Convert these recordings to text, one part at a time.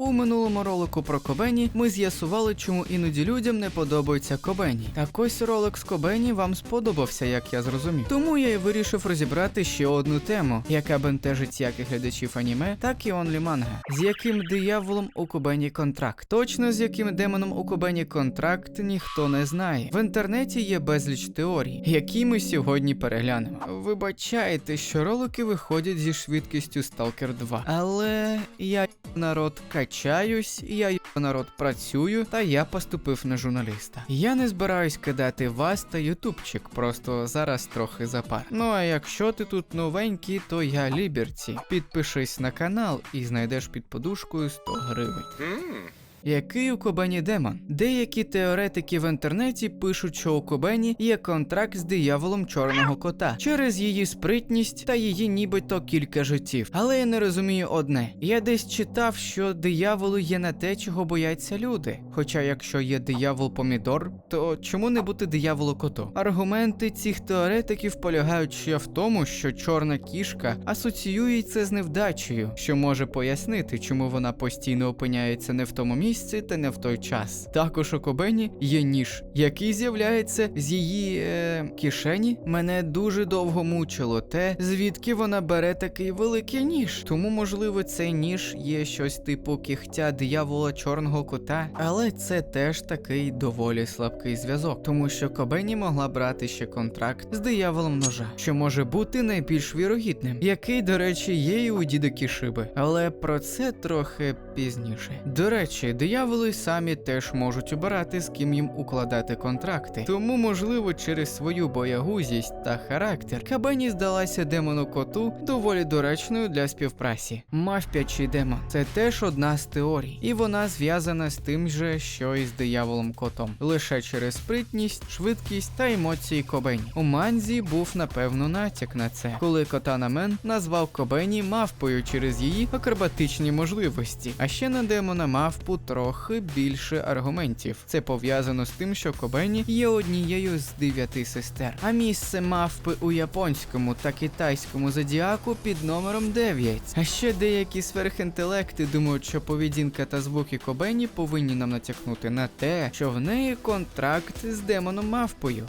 У минулому ролику про Кобені ми з'ясували, чому іноді людям не подобається Кобені. Так ось ролик з Кобені вам сподобався, як я зрозумів. Тому я й вирішив розібрати ще одну тему, яка бентежить як і глядачів аніме, так і онлі манга. З яким дияволом у Кобені контракт? Точно з яким демоном у Кобені контракт ніхто не знає. В інтернеті є безліч теорій, які ми сьогодні переглянемо. Вибачайте, що ролики виходять зі швидкістю Stalker 2, але я народ качаюсь, я народ працюю, та я поступив на журналіста. Я не збираюсь кидати вас та ютубчик, просто зараз трохи запар. Ну а якщо ти тут новенький, то я Ліберті. Підпишись на канал і знайдеш під подушкою 100 гривень. Який у Кобені демон? Деякі теоретики в інтернеті пишуть, що у Кобені є контракт з дияволом чорного кота через її спритність та її нібито кілька життів. Але я не розумію одне: я десь читав, що дияволу є на те, чого бояться люди. Хоча, якщо є диявол помідор, то чому не бути дияволу коту? Аргументи цих теоретиків полягають ще в тому, що чорна кішка асоціюється з невдачею, що може пояснити, чому вона постійно опиняється не в тому місці та не в той час. Також у Кобені є ніж, який з'являється з її е, кишені. Мене дуже довго мучило те, звідки вона бере такий великий ніж. Тому, можливо, цей ніж є щось типу кігтя диявола чорного кота, але це теж такий доволі слабкий зв'язок, тому що Кобені могла брати ще контракт з дияволом ножа, що може бути найбільш вірогідним, який, до речі, є і у діда Кішиби. Але про це трохи пізніше. До речі, дияволи самі теж можуть обирати, з ким їм укладати контракти. Тому, можливо, через свою боягузість та характер Кабені здалася демону коту доволі доречною для співпраці. Мавпячий демон це теж одна з теорій, і вона зв'язана з тим же, що і з дияволом котом, лише через спритність, швидкість та емоції Кобені. У манзі був напевно натяк на це, коли Котанамен назвав Кобені мавпою через її акробатичні можливості. А ще на демона мавпу трохи більше аргументів. Це пов'язано з тим, що Кобені є однією з дев'яти сестер. А місце мавпи у японському та китайському зодіаку під номером 9. А ще деякі сверхінтелекти думають, що поведінка та звуки Кобені повинні нам натякнути на те, що в неї контракт з демоном мавпою.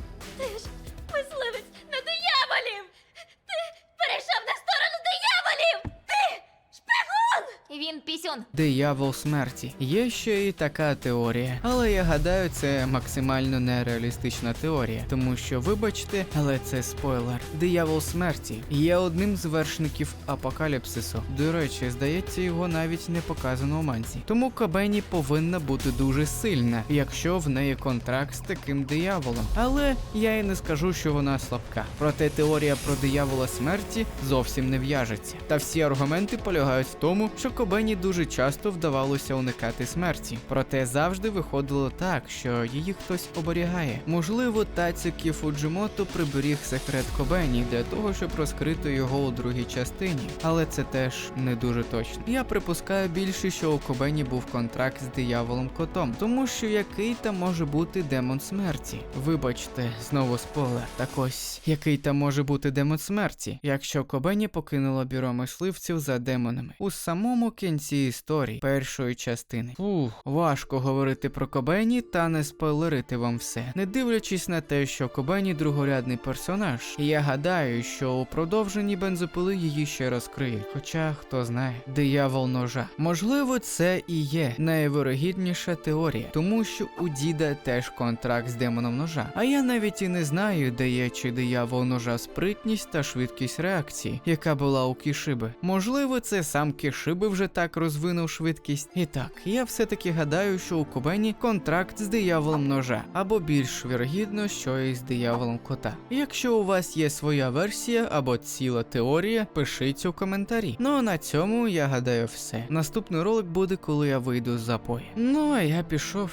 Він пісюн. Диявол смерті. Є ще і така теорія, але я гадаю, це максимально нереалістична теорія, тому що, вибачте, але це спойлер. Диявол смерті є одним з вершників апокаліпсису. До речі, здається, його навіть не показано у манці. Тому Кабені повинна бути дуже сильна, якщо в неї контракт з таким дияволом. Але я і не скажу, що вона слабка. Проте теорія про диявола смерті зовсім не в'яжеться. Та всі аргументи полягають в тому, що Кобені дуже часто вдавалося уникати смерті. Проте завжди виходило так, що її хтось оберігає. Можливо, Тацюкі Фуджимото приберіг секрет Кобені для того, щоб розкрити його у другій частині. Але це теж не дуже точно. Я припускаю більше, що у Кобені був контракт з дияволом котом, тому що який там може бути демон смерті. Вибачте, знову спойлер. Так ось, який там може бути демон смерті, якщо Кобені покинула бюро мисливців за демонами у самому кінці історії першої частини. Фух, важко говорити про Кобені та не спойлерити вам все, не дивлячись на те, що Кобені другорядний персонаж. Я гадаю, що у продовженні бензопили її ще розкриють. Хоча хто знає, диявол ножа. Можливо, це і є найвирогідніша теорія, тому що у діда теж контракт з демоном ножа. А я навіть і не знаю, де є чи диявол ножа спритність та швидкість реакції, яка була у Кішиби. Можливо, це сам Кішиби вже так розвинув швидкість. І так, я все-таки гадаю, що у Кобені контракт з дияволом ножа, або більш вірогідно, що і з дияволом кота. Якщо у вас є своя версія або ціла теорія, пишіть у коментарі. Ну а на цьому я гадаю все. Наступний ролик буде, коли я вийду з запою. Ну а я пішов.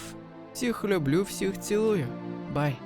Всіх люблю, всіх цілую. Бай.